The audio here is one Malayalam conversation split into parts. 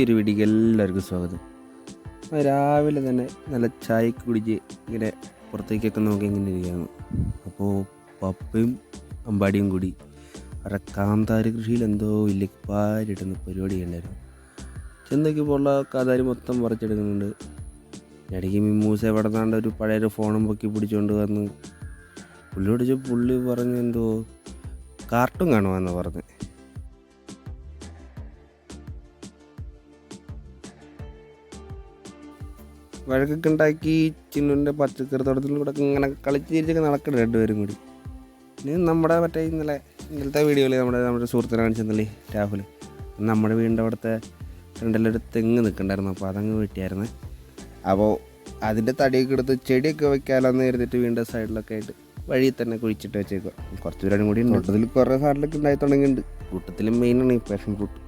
പുതിയൊരു എല്ലാവർക്കും സ്വാഗതം. രാവിലെ തന്നെ നല്ല ചായ കുടിച്ച് ഇങ്ങനെ പുറത്തേക്കൊക്കെ നോക്കി ഇങ്ങനെ ഇരിക്കുകയാണ്. അപ്പോൾ പപ്പയും അമ്പാടിയും കൂടി അവരുടെ കാന്താരി കൃഷിയിൽ എന്തോ ഇല്ലിപ്പാരിടുന്ന പരിപാടി ഉണ്ടായിരുന്നു ചെന്നൊക്കെ കാതാരി മൊത്തം പറിച്ചെടുക്കുന്നുണ്ട്. ഇടയ്ക്ക് മിമ്മൂസ എവിടെ നിന്നാണ്ട് ഒരു പഴയൊരു ഫോണും പൊക്കി പിടിച്ചുകൊണ്ട് വന്ന്. പുള്ളി പിടിച്ച പുള്ളി പറഞ്ഞു എന്തോ കാർട്ടൂൺ കാണുമെന്നാണ് പറഞ്ഞ്. വഴക്കൊക്കെ ഉണ്ടാക്കി ചിന്നുന്റെ പച്ചക്കറി തോട്ടത്തിൽ കൂടെ ഇങ്ങനെ കളിച്ച് തിരിച്ചൊക്കെ നടക്കണം രണ്ടുപേരും കൂടി. ഇനി നമ്മുടെ മറ്റേ ഇന്നലെ ഇന്നലത്തെ വീഡിയോയിൽ നമ്മുടെ നമ്മുടെ സുഹൃത്തിനെ കാണിച്ചെന്നല്ലേ രാഹുൽ നമ്മുടെ വീടിന്റെ അവിടുത്തെ ഫ്രണ്ടിലൊരു തെങ്ങ് നിൽക്കണ്ടായിരുന്നു അപ്പോൾ അതങ്ങ് വെട്ടിയായിരുന്നു. അപ്പോൾ അതിന്റെ തടിയൊക്കെ എടുത്ത് ചെടിയൊക്കെ വെക്കാമെന്ന് കരുതിയിട്ട് വീടിന്റെ സൈഡിലൊക്കെ ആയിട്ട് വഴി തന്നെ കുഴിച്ചിട്ട് വെച്ചേക്കുക കുറച്ച് പേരും കൂടി ഉണ്ട്. കൂട്ടത്തിൽ കുറേ സാധനങ്ങളൊക്കെ ഉണ്ടായി തുടങ്ങിയിട്ടുണ്ട്. കൂട്ടത്തിൽ മെയിനാണ് ഈ പാഷൻ ഫ്രൂട്ട്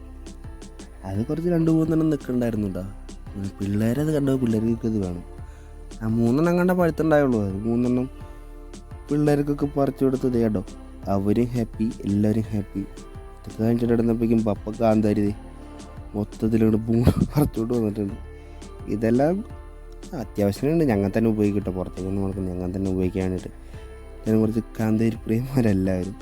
അത് കുറച്ച് രണ്ട് മൂന്നെണ്ണം നിൽക്കണ്ടായിരുന്നു കേട്ടോ പിള്ളേരത് കണ്ടപ്പോൾ പിള്ളേർക്ക് ഇത് വേണം ആ മൂന്നെണ്ണം കണ്ട പഴുത്തുണ്ടായുള്ളൂ. അത് മൂന്നെണ്ണം പിള്ളേർക്കൊക്കെ പറിച്ചു കൊടുത്ത് കേട്ടോ അവരും ഹാപ്പി എല്ലാവരും ഹാപ്പി ഇതൊക്കെ കഴിഞ്ഞിട്ട് ഇടുന്നപ്പോഴേക്കും പപ്പ കാന്താരി മൊത്തത്തിലൂടെ മൂന്ന് പറിച്ചോട്ട് വന്നിട്ടുണ്ട്. ഇതെല്ലാം അത്യാവശ്യമുണ്ട്. ഞങ്ങൾ തന്നെ ഉപയോഗിക്കട്ടോ. പുറത്തേക്കൊന്നും നടക്കുന്നു ഞങ്ങൾ തന്നെ ഉപയോഗിക്കാനായിട്ട്. ഞാൻ കുറച്ച് കാന്താരി പ്രിയന്മാരെല്ലാവരും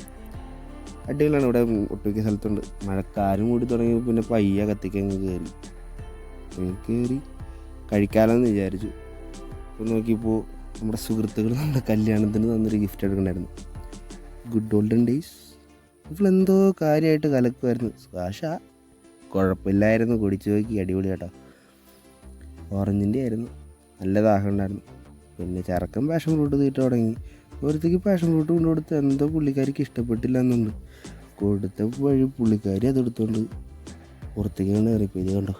അടികളാണ് ഇവിടെ ഒട്ടുമിക്ക സ്ഥലത്തുണ്ട്. മഴക്കാരും കൂടി തുടങ്ങി പിന്നെ പയ്യ കത്തിക്കങ്ങ് കയറി കയറി കഴിക്കാമെന്ന് വിചാരിച്ചു. അപ്പോൾ നോക്കിയപ്പോൾ നമ്മുടെ സുഹൃത്തുക്കൾ നമ്മുടെ കല്യാണത്തിന് തന്നൊരു ഗിഫ്റ്റ് എടുക്കണ്ടായിരുന്നു. ഗുഡ് ഓൾഡൻ ഡേയ്സ് എന്തോ കാര്യമായിട്ട് കലക്കുമായിരുന്നു കാശ കുഴപ്പമില്ലായിരുന്നു കുടിച്ചു നോക്കി അടിപൊളി കേട്ടോ. ഓറഞ്ചിന്റെ ആയിരുന്നു. നല്ല ദാഹം ഉണ്ടായിരുന്നു. പിന്നെ ചരക്കം പാഷൻ ഫ്രൂട്ട് തീട്ട് തുടങ്ങി. ഒരുത്തേക്ക് പാഷൻ ഫ്രൂട്ട് കൊണ്ടു കൊടുത്ത് എന്തോ പുള്ളിക്കാരിക്ക് ഇഷ്ടപ്പെട്ടില്ല എന്നുണ്ട്. കൊടുത്ത വഴി പുള്ളിക്കാരി അതെടുത്തോണ്ട് പുറത്തേക്ക് കണ്ട് കയറിപ്പോയി ഇത് കണ്ടോ?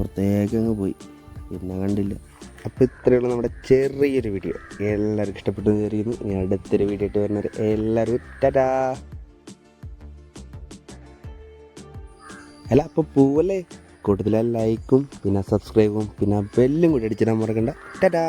പുറത്തേക്ക് അങ്ങ് പോയി. പിന്നെ കണ്ടില്ല. അപ്പോൾ ഇത്രയുള്ള നമ്മുടെ ചെറിയൊരു വീഡിയോ. എല്ലാവർക്കും ഇഷ്ടപ്പെട്ടു കയറിയിരുന്നു ഇനി അടുത്തൊരു വീഡിയോ ഇട്ട് വരുന്നവർ എല്ലാവരും ടാറ്റാ. അല്ല അപ്പോൾ പൂവല്ലേ? കൂടുതൽ ലൈക്കും പിന്നെ സബ്സ്ക്രൈബും പിന്നെ ബെല്ലും കൂടി അടിച്ചിടാൻ മറക്കണ്ട. ടാറ്റാ.